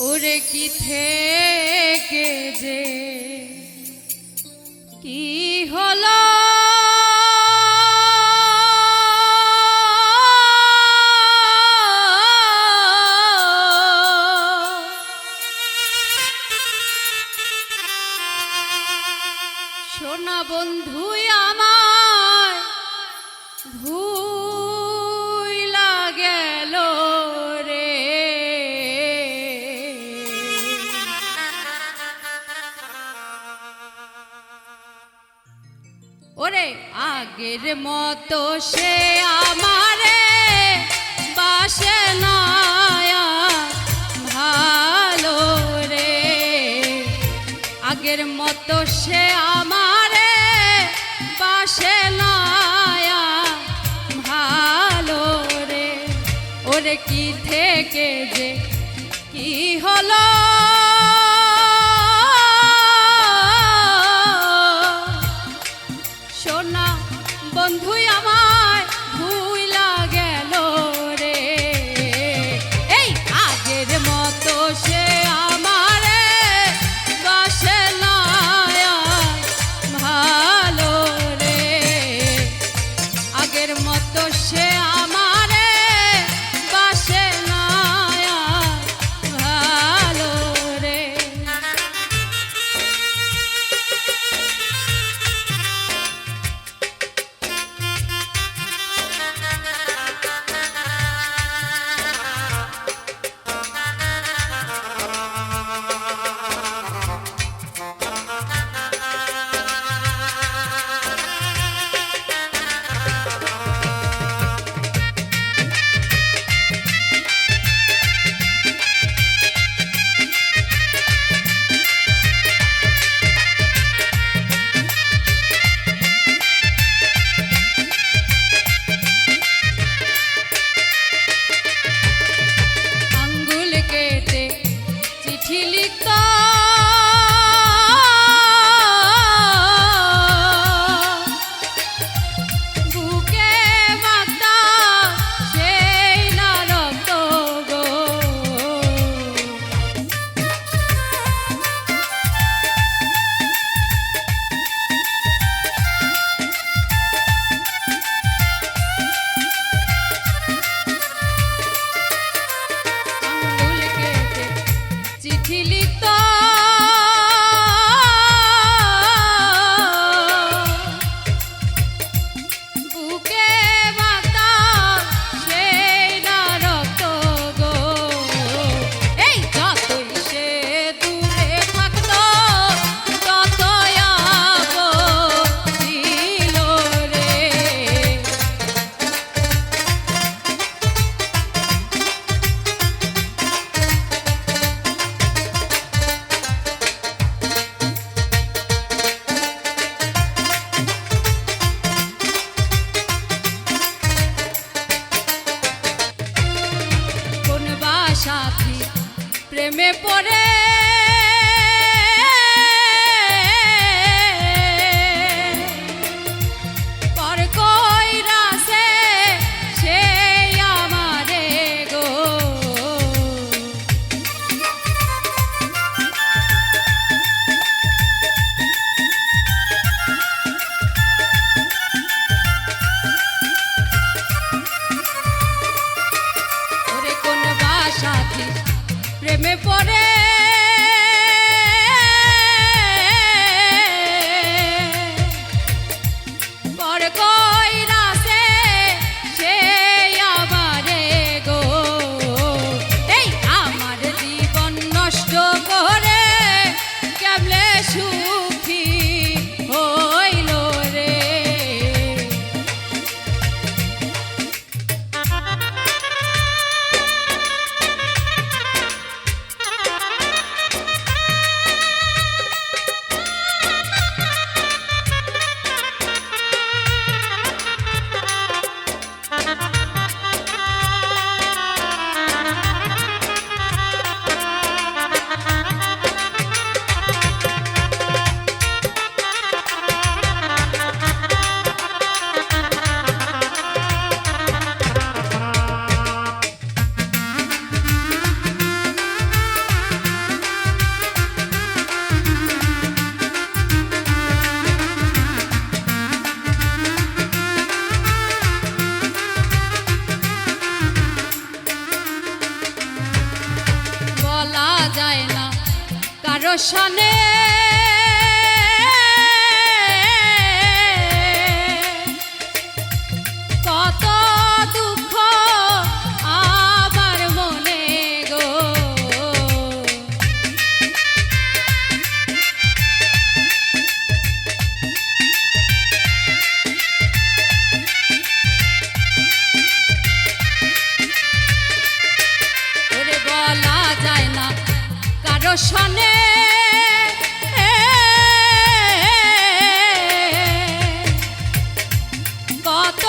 ওরে কি থেকে যে? কি হলো? মায়ের মতো সে আমারে বাসে ভালো রে। আগের মতো সে আমারে বাসে ভালো রে। ওরে কি থেকে যে কি হলো? সোনা বন্ধুই আমার। প্রেমে পড়ে যায় না। কারও সনে সনে কত